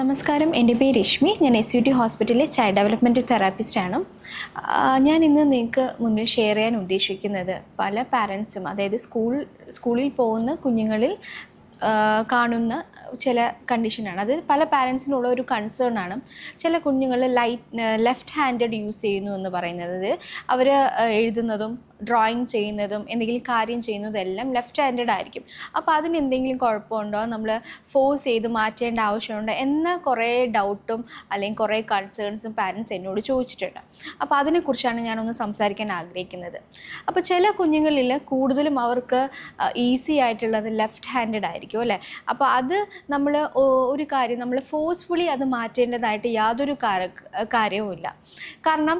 നമസ്കാരം. എന്റെ പേര് രശ്മി. ഞാൻ എസ് യു ടി ഹോസ്പിറ്റലിലെ ചൈൽഡ് ഡെവലപ്മെന്റ് തെറാപ്പിസ്റ്റാണ്. ഞാൻ ഇന്ന് നിങ്ങൾക്ക് മുന്നിൽ ഷെയർ ചെയ്യാൻ ഉദ്ദേശിക്കുന്നത് പല പാരൻസും അതായത് സ്കൂൾ സ്കൂളിൽ പോകുന്ന കുഞ്ഞുങ്ങളിൽ കാണുന്ന ചില കണ്ടീഷനാണ് അത് പല പാരൻസിനുള്ള ഒരു കൺസേൺ ആണ്. ചില കുഞ്ഞുങ്ങൾ ലൈറ്റ് ലെഫ്റ്റ് ഹാൻഡഡ് യൂസ് ചെയ്യുന്നു എന്ന് പറയുന്നത്. അവർ എഴുതുന്നതും ഡ്രോയിങ് ചെയ്യുന്നതും എന്തെങ്കിലും കാര്യം ചെയ്യുന്നതും എല്ലാം ലെഫ്റ്റ് ഹാൻഡഡ് ആയിരിക്കും. അപ്പോൾ അതിന് എന്തെങ്കിലും കുഴപ്പമുണ്ടോ? നമ്മൾ ഫോഴ്സ് ചെയ്ത് മാറ്റേണ്ട ആവശ്യമുണ്ടോ? എന്ന കുറേ ഡൗട്ടും അല്ലെങ്കിൽ കുറേ കൺസേൺസും പാരൻസ് എന്നോട് ചോദിച്ചിട്ടുണ്ട്. അപ്പോൾ അതിനെക്കുറിച്ചാണ് ഞാനൊന്ന് സംസാരിക്കാൻ ആഗ്രഹിക്കുന്നത്. അപ്പോൾ ചില കുഞ്ഞുങ്ങളിൽ കൂടുതലും അവർക്ക് ഈസി ആയിട്ടുള്ളത് ലെഫ്റ്റ് ഹാൻഡഡ് ആയിരിക്കും അല്ലേ? അപ്പോൾ അത് നമ്മൾ ഒരു കാര്യം നമ്മൾ ഫോഴ്സ്ഫുള്ളി അത് മാറ്റേണ്ടതായിട്ട് യാതൊരു കാര്യവും കാര്യവുമില്ല. കാരണം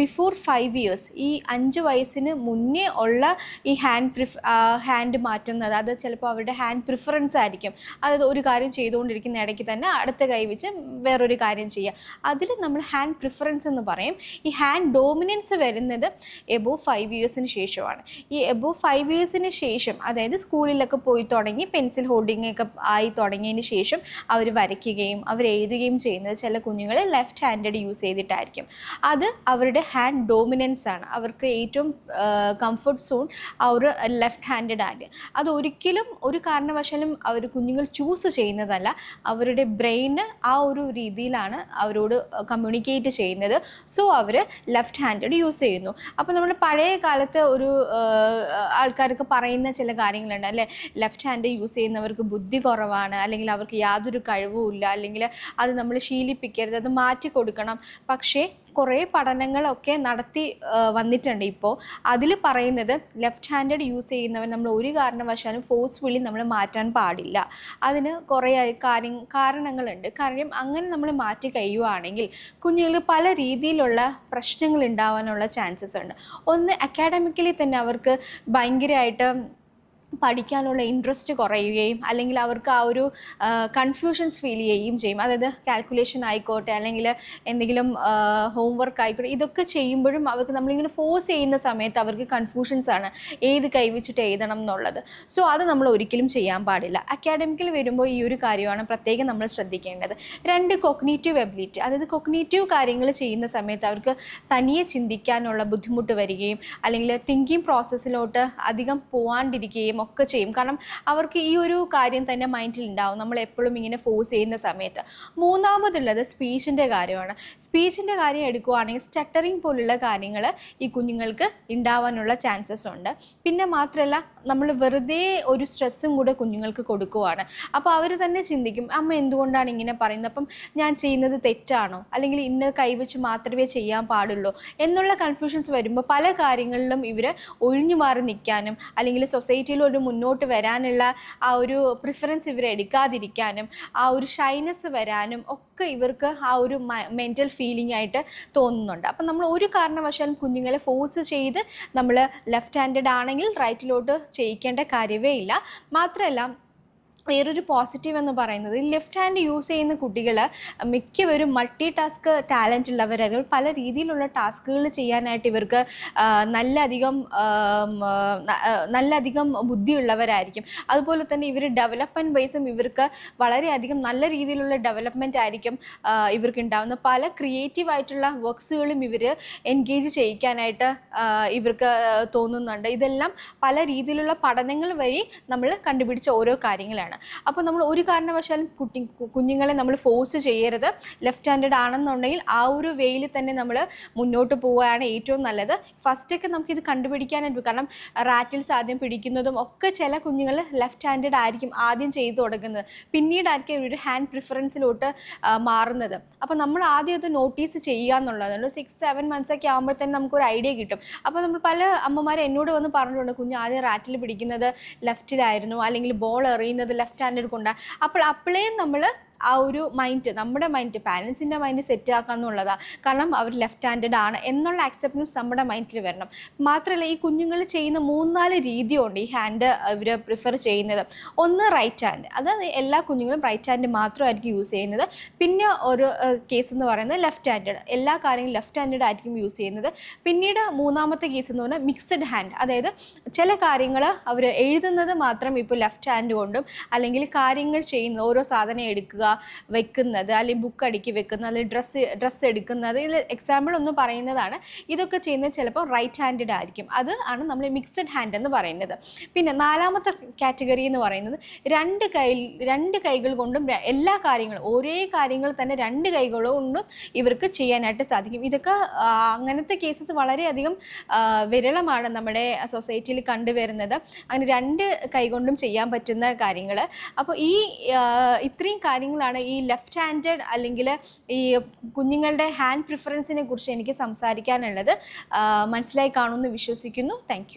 ബിഫോർ ഫൈവ് ഇയേഴ്സ് ഈ അഞ്ച് വയസ്സിന് മുന്നേ ഉള്ള ഈ ഹാൻഡ് പ്രിഫ് ഹാൻഡ് മാറ്റുന്നത്. അത് ചിലപ്പോൾ അവരുടെ ഹാൻഡ് പ്രിഫറൻസ് ആയിരിക്കും. അതായത് ഒരു കാര്യം ചെയ്തുകൊണ്ടിരിക്കുന്ന ഇടയ്ക്ക് തന്നെ അടുത്ത കൈ വെച്ച് വേറൊരു കാര്യം ചെയ്യുക അതിൽ നമ്മൾ ഹാൻഡ് പ്രിഫറൻസ് എന്ന് പറയും. ഈ ഹാൻഡ് ഡോമിനൻസ് വരുന്നത് എബോ ഫൈവ് ഇയേഴ്സിന് ശേഷമാണ്. ഈ എബോ ഫൈവ് ഇയേഴ്സിന് ശേഷം അതായത് സ്കൂളിലൊക്കെ പോയി തുടങ്ങി പെൻസിൽ ഹോൾഡിംഗ് ഒക്കെ ആയി തുടങ്ങിയതിന് ശേഷം അവർ വരയ്ക്കുകയും അവർ എഴുതുകയും ചെയ്യുന്നത് ചില കുഞ്ഞുങ്ങൾ ലെഫ്റ്റ് ഹാൻഡഡ് യൂസ് ചെയ്തിട്ടായിരിക്കും. അത് അവരുടെ ഹാൻഡ് ഡോമിനൻസ് ആണ്. അവർക്ക് ഏറ്റവും കംഫർട്ട് സോൺ ആ ഒരു ലെഫ്റ്റ് ഹാൻഡഡ് ആണ് അത് ഒരിക്കലും ഒരു കാരണവശാലും അവർ കുഞ്ഞുങ്ങൾ ചൂസ് ചെയ്യുന്നതല്ല. അവരുടെ ബ്രെയിന് ആ ഒരു രീതിയിലാണ് അവരോട് കമ്മ്യൂണിക്കേറ്റ് ചെയ്യുന്നത്. സോ അവർ ലെഫ്റ്റ് ഹാൻഡഡ് യൂസ് ചെയ്യുന്നു. അപ്പോൾ നമ്മൾ പഴയ കാലത്ത് ഒരു ആൾക്കാർക്ക് പറയുന്ന ചില കാര്യങ്ങളുണ്ട്. അല്ലേ? ലെഫ്റ്റ് ഹാൻഡ് യൂസ് ചെയ്യുന്നവർക്ക് ബുദ്ധി കുറവാണ്. അല്ലെങ്കിൽ അവർക്ക് യാതൊരു കഴിവുമില്ല അല്ലെങ്കിൽ അത് നമ്മൾ ശീലിപ്പിക്കരുത്. അത് മാറ്റി കൊടുക്കണം പക്ഷേ കുറേ പഠനങ്ങളൊക്കെ നടത്തി വന്നിട്ടുണ്ട് ഇപ്പോൾ. അതിൽ പറയുന്നത് ലെഫ്റ്റ് ഹാൻഡഡ് യൂസ് ചെയ്യുന്നവർ നമ്മൾ ഒരു കാരണവശാലും ഫോഴ്സ്ഫുള്ളി നമ്മൾ മാറ്റാൻ പാടില്ല. അതിന് കുറേ കാര്യം കാരണങ്ങളുണ്ട്. കാരണം അങ്ങനെ നമ്മൾ മാറ്റി കഴിയുവാണെങ്കിൽ കുഞ്ഞുങ്ങൾക്ക് പല രീതിയിലുള്ള പ്രശ്നങ്ങൾ ഉണ്ടാവാനുള്ള ചാൻസസ് ഉണ്ട്. ഒന്ന് അക്കാഡമിക്കലി തന്നെ അവർക്ക് ഭയങ്കരമായിട്ട് പഠിക്കാനുള്ള ഇൻട്രസ്റ്റ് കുറയുകയും അല്ലെങ്കിൽ അവർക്ക് ആ ഒരു കൺഫ്യൂഷൻസ് ഫീൽ ചെയ്യുകയും ചെയ്യും. അതായത് കാൽക്കുലേഷൻ ആയിക്കോട്ടെ അല്ലെങ്കിൽ എന്തെങ്കിലും ഹോംവർക്ക് ആയിക്കോട്ടെ ഇതൊക്കെ ചെയ്യുമ്പോഴും അവർക്ക് നമ്മളിങ്ങനെ ഫോഴ്സ് ചെയ്യുന്ന സമയത്ത് അവർക്ക് കൺഫ്യൂഷൻസ് ആണ് ഏത് കൈവച്ചിട്ട് എഴുതണം എന്നുള്ളത്. സോ അത് നമ്മൾ ഒരിക്കലും ചെയ്യാൻ പാടില്ല. അക്കാഡമിക്കിൽ വരുമ്പോൾ ഈ ഒരു കാര്യമാണ് പ്രത്യേകം നമ്മൾ ശ്രദ്ധിക്കേണ്ടത്. രണ്ട് കൊഗ്നേറ്റീവ് എബിലിറ്റി അതായത് കൊഗ്നേറ്റീവ് കാര്യങ്ങൾ ചെയ്യുന്ന സമയത്ത് അവർക്ക് തനിയെ ചിന്തിക്കാനുള്ള ബുദ്ധിമുട്ട് വരികയും അല്ലെങ്കിൽ തിങ്കിങ് പ്രോസസ്സിലോട്ട് അധികം പോവാണ്ടിരിക്കുകയും ഒക്കെ ചെയ്യും. കാരണം അവർക്ക് ഈ ഒരു കാര്യം തന്നെ മൈൻഡിൽ ഉണ്ടാവും. നമ്മൾ എപ്പോഴും ഇങ്ങനെ ഫോഴ്സ് ചെയ്യുന്ന സമയത്ത്. മൂന്നാമതുള്ളത് സ്പീച്ചിന്റെ കാര്യമാണ്. സ്പീച്ചിന്റെ കാര്യം എടുക്കുവാണെങ്കിൽ സ്റ്റട്ടറിങ് പോലുള്ള കാര്യങ്ങൾ ഈ കുഞ്ഞുങ്ങൾക്ക് ഉണ്ടാവാനുള്ള ചാൻസസ് ഉണ്ട്. പിന്നെ മാത്രമല്ല നമ്മൾ വെറുതെ ഒരു സ്ട്രെസ്സും കൂടെ കുഞ്ഞുങ്ങൾക്ക് കൊടുക്കുവാണ്. അപ്പോൾ അവർ തന്നെ ചിന്തിക്കും അമ്മ എന്തുകൊണ്ടാണ് ഇങ്ങനെ പറയുന്നത്? അപ്പം ഞാൻ ചെയ്യുന്നത് തെറ്റാണോ? അല്ലെങ്കിൽ ഇന്ന കൈവച്ച് മാത്രമേ ചെയ്യാൻ പാടുള്ളൂ? എന്നുള്ള കൺഫ്യൂഷൻസ് വരുമ്പോൾ പല കാര്യങ്ങളിലും ഇവർ ഒഴിഞ്ഞു മാറി നിൽക്കാനും അല്ലെങ്കിൽ സൊസൈറ്റിയിൽ ഒരു മുന്നോട്ട് വരാനുള്ള ആ ഒരു പ്രിഫറൻസ് ഇവർ എടുക്കാതിരിക്കാനും ആ ഒരു ഷൈനസ് വരാനും ഒക്കെ ഇവർക്ക് ആ ഒരു മെന്റൽ ഫീലിംഗ് ആയിട്ട് തോന്നുന്നുണ്ട്. അപ്പം നമ്മൾ ഒരു കാരണവശാലും കുഞ്ഞുങ്ങളെ ഫോഴ്സ് ചെയ്ത് നമ്മൾ ലെഫ്റ്റ് ഹാൻഡഡ് ആണെങ്കിൽ റൈറ്റിലോട്ട് ചെയ്യിക്കേണ്ട കാര്യമേ ഇല്ല. മാത്രമല്ല വേറൊരു പോസിറ്റീവ് എന്ന് പറയുന്നത് ലെഫ്റ്റ് ഹാൻഡ് യൂസ് ചെയ്യുന്ന കുട്ടികൾ മിക്കവരും മൾട്ടി ടാസ്ക് ടാലന്റ് ഉള്ളവരായിരിക്കും. പല രീതിയിലുള്ള ടാസ്കുകൾ ചെയ്യാനായിട്ട് ഇവർക്ക് നല്ല അധികം നല്ല അധികം ബുദ്ധിയുള്ളവരായിരിക്കും. അതുപോലെ തന്നെ ഇവർ ഡെവലപ്മെന്റ് വൈസും ഇവർക്ക് വളരെയധികം നല്ല രീതിയിലുള്ള ഡെവലപ്മെന്റ് ആയിരിക്കും ഇവർക്ക് ഉണ്ടാകുന്ന പല ക്രിയേറ്റീവ് ആയിട്ടുള്ള വർക്ക്സുകളും ഇവർ എൻഗേജ് ചെയ്യിക്കാനായിട്ട് ഇവർക്ക് തോന്നുന്നുണ്ട്. ഇതെല്ലാം പല രീതിയിലുള്ള പഠനങ്ങൾ വഴി നമ്മൾ കണ്ടുപിടിച്ച ഓരോ കാര്യങ്ങളാണ്. അപ്പോൾ നമ്മൾ ഒരു കാരണവശാലും കുട്ടി കുഞ്ഞുങ്ങളെ നമ്മൾ ഫോഴ്സ് ചെയ്യരുത്. ലെഫ്റ്റ് ഹാൻഡഡ് ആണെന്നുണ്ടെങ്കിൽ ആ ഒരു വേയിൽ തന്നെ നമ്മൾ മുന്നോട്ട് പോവുകയാണ് ഏറ്റവും നല്ലത്. ഫസ്റ്റൊക്കെ നമുക്കിത് കണ്ടുപിടിക്കാനായിട്ട് കാരണം റാറ്റിൽസ് ആദ്യം പിടിക്കുന്നതും ഒക്കെ ചില കുഞ്ഞുങ്ങൾ ലെഫ്റ്റ് ഹാൻഡഡ് ആയിരിക്കും ആദ്യം ചെയ്തു തുടങ്ങുന്നത്. പിന്നീടായിരിക്കും ഒരു ഹാൻഡ് പ്രിഫറൻസിലോട്ട് മാറുന്നത്. അപ്പോൾ നമ്മൾ ആദ്യം അത് നോട്ടീസ് ചെയ്യുക എന്നുള്ളതാണ്. സിക്സ് സെവൻ മന്ത്സ് ഒക്കെ ആകുമ്പോഴത്തേനും നമുക്കൊരു ഐഡിയ കിട്ടും. അപ്പോൾ നമ്മൾ പല അമ്മമാരെ എന്നോട് വന്ന് പറഞ്ഞിട്ടുണ്ട് കുഞ്ഞ് ആദ്യം റാറ്റിൽ പിടിക്കുന്നത് ലെഫ്റ്റിലായിരുന്നു അല്ലെങ്കിൽ ബോൾ എറിയുന്നത് ലെഫ്റ്റ് ഹാൻഡിൽ എടുക്കുന്നുണ്ട്. അപ്പോൾ അപ്പോഴേ നമ്മൾ ആ ഒരു മൈൻഡ് നമ്മുടെ മൈൻഡ് പാരൻസിന്റെ മൈൻഡ് സെറ്റ് ആക്കുക എന്നുള്ളതാണ് കാരണം അവർ ലെഫ്റ്റ് ഹാൻഡഡ് ആണ് എന്നുള്ള അക്സെപ്റ്റൻസ് നമ്മുടെ മൈൻഡിൽ വരണം. മാത്രമല്ല ഈ കുഞ്ഞുങ്ങൾ ചെയ്യുന്ന മൂന്നാൽ രീതിയുണ്ട് ഈ ഹാൻഡ് ഇവർ പ്രിഫർ ചെയ്യുന്നത്. ഒന്ന് റൈറ്റ് ഹാൻഡ് അത് എല്ലാ കുഞ്ഞുങ്ങളും റൈറ്റ് ഹാൻഡ് മാത്രമായിരിക്കും യൂസ് ചെയ്യുന്നത്. പിന്നെ ഒരു കേസ് എന്ന് പറയുന്നത് ലെഫ്റ്റ് ഹാൻഡഡ് എല്ലാ കാര്യങ്ങളും ലെഫ്റ്റ് ഹാൻഡഡ് ആയിരിക്കും യൂസ് ചെയ്യുന്നത്. പിന്നീട് മൂന്നാമത്തെ കേസ് എന്ന് പറഞ്ഞാൽ മിക്സഡ് ഹാൻഡ് അതായത് ചില കാര്യങ്ങൾ അവർ എഴുതുന്നത് മാത്രം ഇപ്പോൾ ലെഫ്റ്റ് ഹാൻഡ് കൊണ്ടും അല്ലെങ്കിൽ കാര്യങ്ങൾ ചെയ്യുന്ന ഓരോ സാധനം എടുക്കുക വെക്കുന്നത് അല്ലെങ്കിൽ ബുക്ക് അടുക്കി വെക്കുന്നത് അല്ലെങ്കിൽ ഡ്രസ്സ് ഡ്രസ്സ് എടുക്കുന്നത് ഇതിൽ എക്സാമ്പിൾ ഒന്ന് പറയുന്നതാണ്. ഇതൊക്കെ ചെയ്യുന്നത് ചിലപ്പോൾ റൈറ്റ് ഹാൻഡഡ് ആയിരിക്കും. അത് ആണ് നമ്മൾ മിക്സഡ് ഹാൻഡ് എന്ന് പറയുന്നത്. പിന്നെ നാലാമത്തെ കാറ്റഗറി എന്ന് പറയുന്നത് രണ്ട് കൈ രണ്ട് കൈകൾ കൊണ്ടും എല്ലാ കാര്യങ്ങളും ഒരേ കാര്യങ്ങൾ തന്നെ രണ്ട് കൈകൾ കൊണ്ടും ഇവർക്ക് ചെയ്യാനായിട്ട് സാധിക്കും. ഇതൊക്കെ അങ്ങനത്തെ കേസസ് വളരെയധികം വിരളമാണ് നമ്മുടെ സൊസൈറ്റിയിൽ കണ്ടുവരുന്നത്. അങ്ങനെ രണ്ട് കൈകൊണ്ടും ചെയ്യാൻ പറ്റുന്ന കാര്യങ്ങൾ അപ്പോൾ ഈ ഇത്രയും ഇത്രയും കാര്യങ്ങളാണ് ഈ ലെഫ്റ്റ് ഹാൻഡഡ് അല്ലെങ്കിൽ ഈ കുഞ്ഞുങ്ങളുടെ ഹാൻഡ് പ്രിഫറൻസിനെ കുറിച്ച് എനിക്ക് സംസാരിക്കാനുള്ളത്. മനസ്സിലായി കാണുമെന്ന് വിശ്വസിക്കുന്നു. താങ്ക്